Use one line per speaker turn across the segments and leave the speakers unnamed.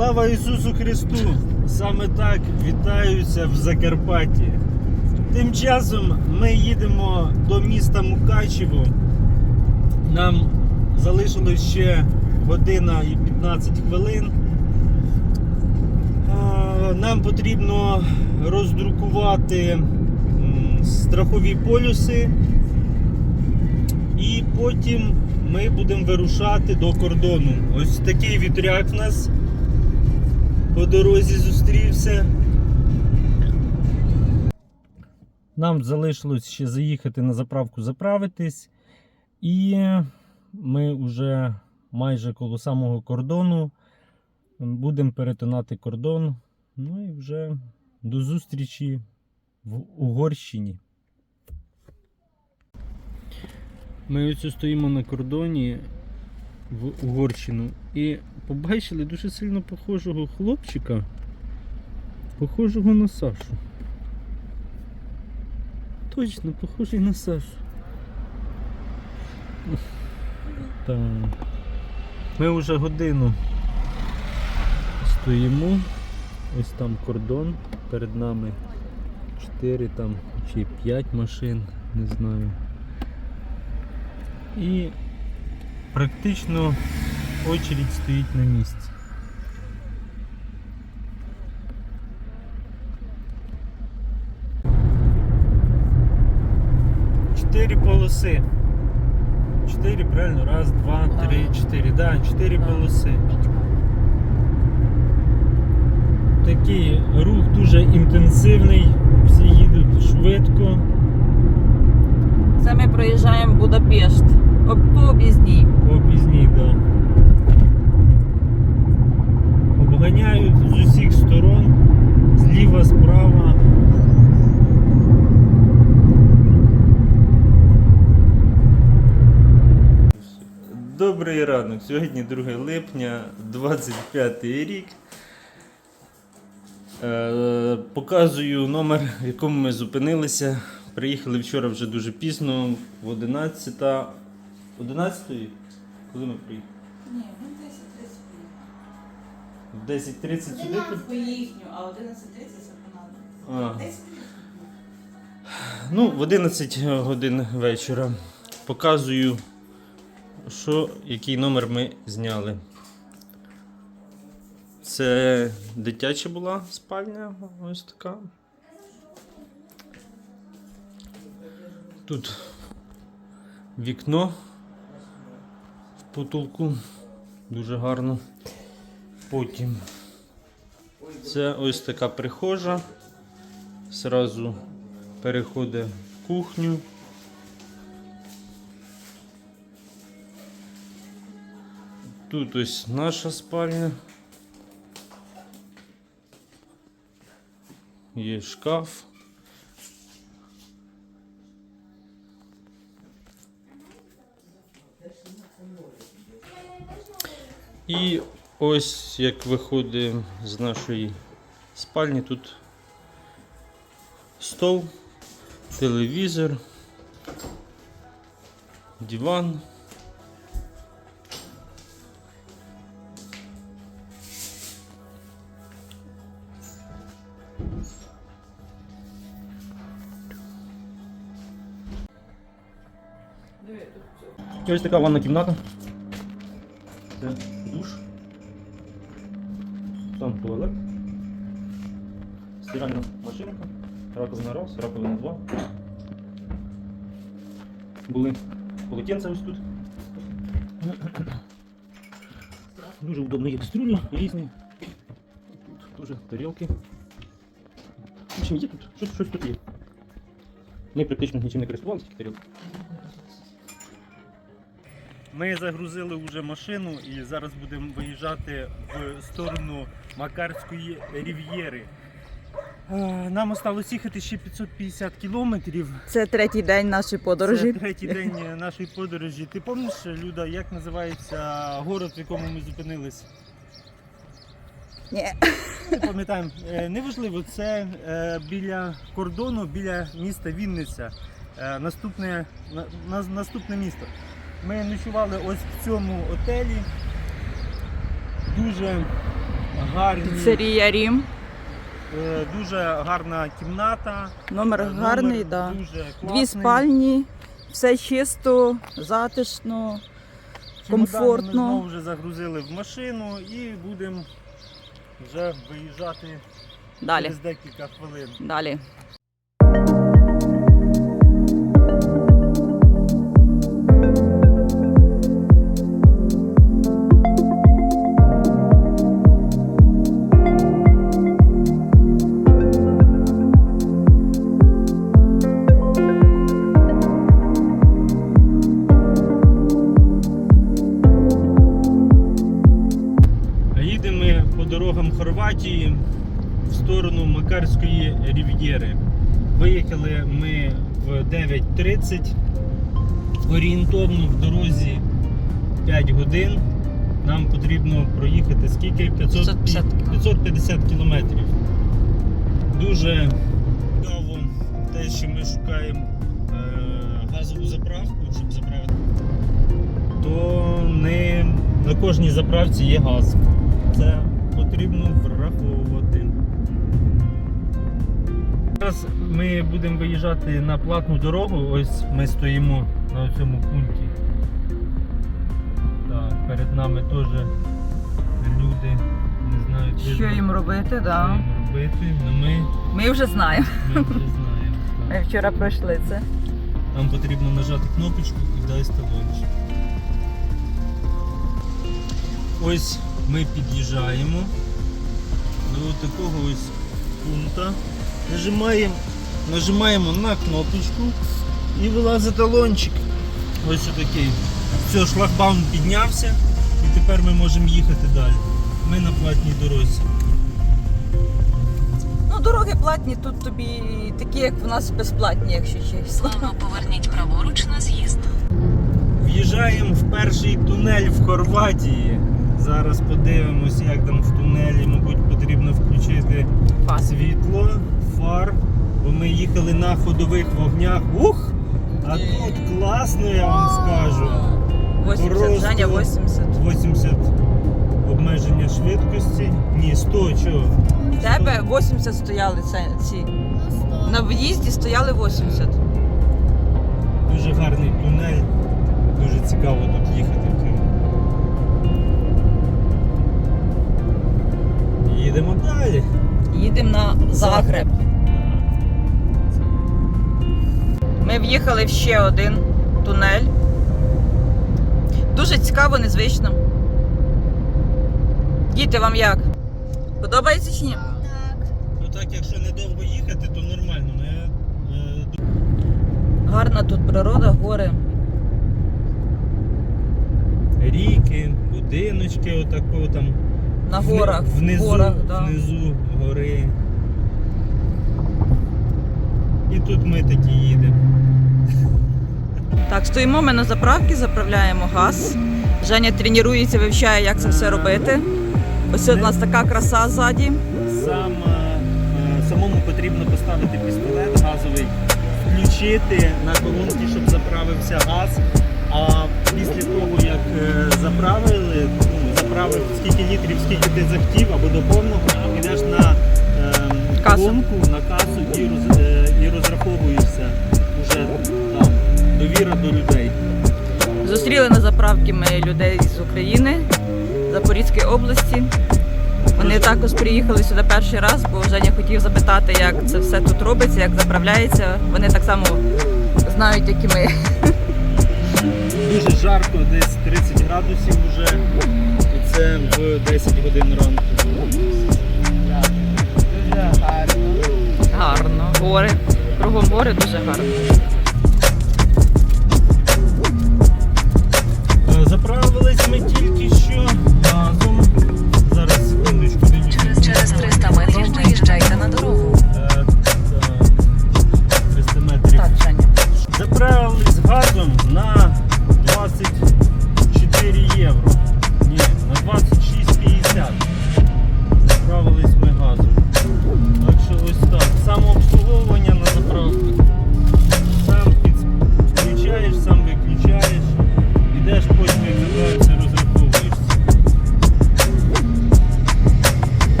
Слава Ісусу Христу! Саме так вітаються в Закарпатті. Тим часом ми їдемо до міста Мукачево. Нам залишилось ще година і 15 хвилин. Нам потрібно роздрукувати страхові полюси. І потім ми будемо вирушати до кордону. Ось такий вітряк в нас по дорозі зустрівся. Нам залишилось ще заїхати на заправку заправитись. І ми вже майже коло самого кордону будемо перетинати кордон. Ну і вже до зустрічі в Угорщині. Ми ось стоїмо на кордоні в Угорщину і побачили дуже сильно похожого хлопчика, похожого на Сашу. Точно, похожий на Сашу. Так. Ми вже годину стоїмо. Ось там кордон. Перед нами 4 там чи 5 машин, не знаю. І практично очередь стоїть на місці. Чотири полоси. Чотири, правильно? Раз, два, три, чотири. Да, чотири полоси. Такий рух дуже інтенсивний, всі їдуть швидко.
Це ми проїжджаємо Будапешт. Об- По об'їзній.
Попізній, да. Обганяють з усіх сторон, зліва, справа. Добрий ранок. Сьогодні 2 липня, 25 рік. Е, Показую номер, в якому ми зупинилися. Приїхали вчора вже дуже пізно, в 11. 11 Коли ми приїхали? 10.30 сюди? при-
по їхню, а 11.30 це.
А,
10
ну, в 11 годин вечора. Показую, що, який номер ми зняли. Це дитяча була спальня, ось така. Тут вікно в потолку. Дуже гарно. Потім це ось така прихожа. Зразу переходить в кухню. Тут ось наша спальня. Є шкаф. І ось як виходимо з нашої спальні, тут стол, телевізор, диван. Ось така ванна кімната. Це душ. Там туалет. Стиральна машинка. Раковина раз, раковина два. Були полотенця ось тут. Дуже удобно є кастрюлі різні. Тут теж тарілки. В общем, є тут, щось, щось тут є. Ми практично нічим не користувалися, тільки тарілки. Ми загрузили вже машину і зараз будемо виїжджати в сторону Макарської рів'єри. Е, Нам осталось їхати ще 550 кілометрів.
Це третій день нашої подорожі.
Це третій день нашої подорожі. Ти пам'ятаєш, Люда, як називається город, в якому ми зупинились?
Ні.
Не пам'ятаємо. Е, Неважливо, це е, біля кордону, біля міста Вінниця. Наступне, на- на- наступне місто. Ми ночували ось в цьому отелі. Дуже гарні.
Піцерія Рім.
Е, Дуже гарна кімната.
Номер
Е,
гарний, да.
Дуже
Дві спальні, все чисто, затишно.
Чемодани
комфортно.
Ми знову вже загрузили в машину і будемо вже виїжджати
Далі.
через декілька хвилин.
Далі.
Сторону рів'єри. Виїхали ми в 9.30. Орієнтовно в дорозі 5 годин. Нам потрібно проїхати скільки? 500,
550
550 кілометрів. Дуже цікаво те, що ми шукаємо е, газову заправку, щоб заправити. То не на кожній заправці є газ. Це потрібно враховувати. Зараз ми будемо виїжджати на платну дорогу. Ось ми стоїмо на цьому пункті. Так, перед нами теж люди не знають,
Що
видно,
їм робити,
що
да.
їм робити. Ну, ми,
Ми вже знаємо.
ми вже знаємо.
Ми вчора пройшли це.
Нам потрібно нажати кнопочку і дай талончик. Ось ми під'їжджаємо до такого ось пункту. Нажимаємо, нажимаємо на кнопочку і вилазить талончик. Ось отакий. Все, шлагбаум піднявся і тепер ми можемо їхати далі. Ми на платній дорозі.
Ну, дороги платні тут тобі такі, як в нас безплатні, якщо чесно.
Плавно поверніть праворуч на з'їзд.
В'їжджаємо в перший тунель в Хорватії. Зараз подивимось, як там в тунелі. Мабуть, потрібно включити
Фас.
світло, фар, бо ми їхали на ходових вогнях. Ух! А тут класно, я вам скажу.
80,
Просто-
Женя 80.
80 обмеження швидкості. Ні, 100, чого?
В тебе 80 стояли це, ці. На в'їзді стояли 80.
Дуже гарний тунель. Дуже цікаво тут їхати. в цьому. Їдемо далі.
Їдемо на Загреб. Ми в'їхали в ще один тунель. Дуже цікаво, незвично. Діти, вам як? Подобається чи ні?
Ну так, якщо недовго їхати, то нормально. Ну, я, е,
Гарна тут природа, гори.
ріки, будиночки, отако там.
На горах.
Внизу,
горах, да.
внизу гори. І тут ми такі їдемо.
Так, стоїмо ми на заправці, заправляємо газ. Женя тренується, вивчає, як це все робити. Ось у нас така краса ззаді.
Сам, е, самому потрібно поставити пістолет газовий, включити на колонки, щоб заправився газ. А після того, як е, заправили, заправив скільки літрів, скільки ти захотів, або до повного, йдеш на е, колонку, на касу і, роз, е, і розраховуєшся уже там. Довіра до людей.
Зустріли на заправці ми людей з України, Запорізької області. Вони також приїхали сюди перший раз, бо Женя хотів запитати, як це все тут робиться, як заправляється. Вони так само знають, як і ми.
Дуже жарко, десь 30 градусів вже. Це в 10 годин ранку.
Гарно. Гори. Кругом гори дуже гарно.
Е, Заправились ми тільки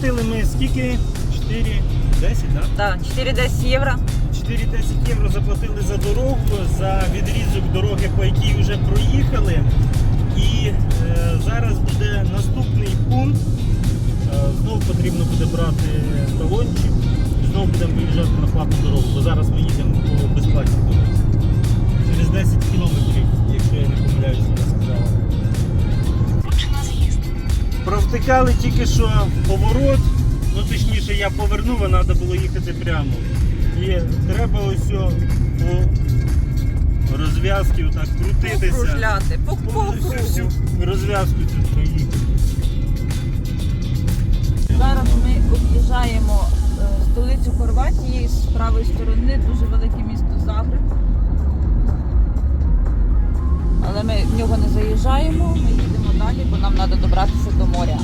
Заплатили ми скільки? 4, 10, так?
Так, 4-10 євро.
4-10 євро заплатили за дорогу, за відрізок дороги, по якій вже проїхали. І е, зараз буде наступний пункт. Е, знову потрібно буде брати талончик знову будемо виїжджати на платну дорогу, бо зараз ми їдемо по безплатній Провтикали тільки що поворот, ну точніше я повернув, а треба було їхати прямо. І треба ось по розв'язки отак крутитися.
Покружляти, по, по
По- всю,
кругу.
всю розв'язку цю проїхати.
Зараз ми об'їжджаємо е, столицю Хорватії з правої сторони, дуже велике місто Загреб. Але ми в нього не заїжджаємо, ми їдемо далі, бо нам треба добратися до моря.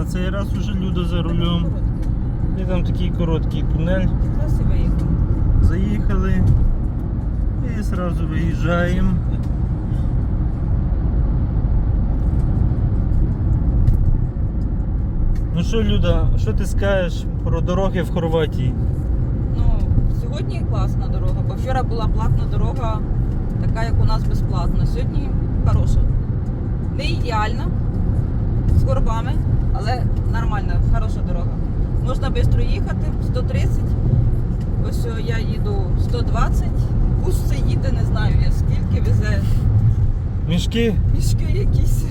На цей раз уже Люда за рулем. І там такий короткий тунель. Заїхали і одразу виїжджаємо. Ну що, Люда, що ти скажеш про дороги в Хорватії?
Ну, сьогодні класна дорога, бо вчора була платна дорога, така як у нас безплатна. Сьогодні хороша. Не ідеальна, з горбами, але нормальна, хороша дорога. Можна швидко їхати, 130. Ось я їду 120. Бус це їде, не знаю я скільки везе
Мішки?
мішки якісь.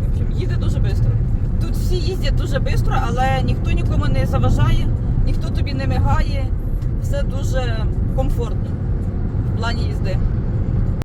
В общем, їде дуже швидко. Тут всі їздять дуже швидко, але ніхто нікому не заважає, ніхто тобі не мигає. Все дуже комфортно в плані їзди.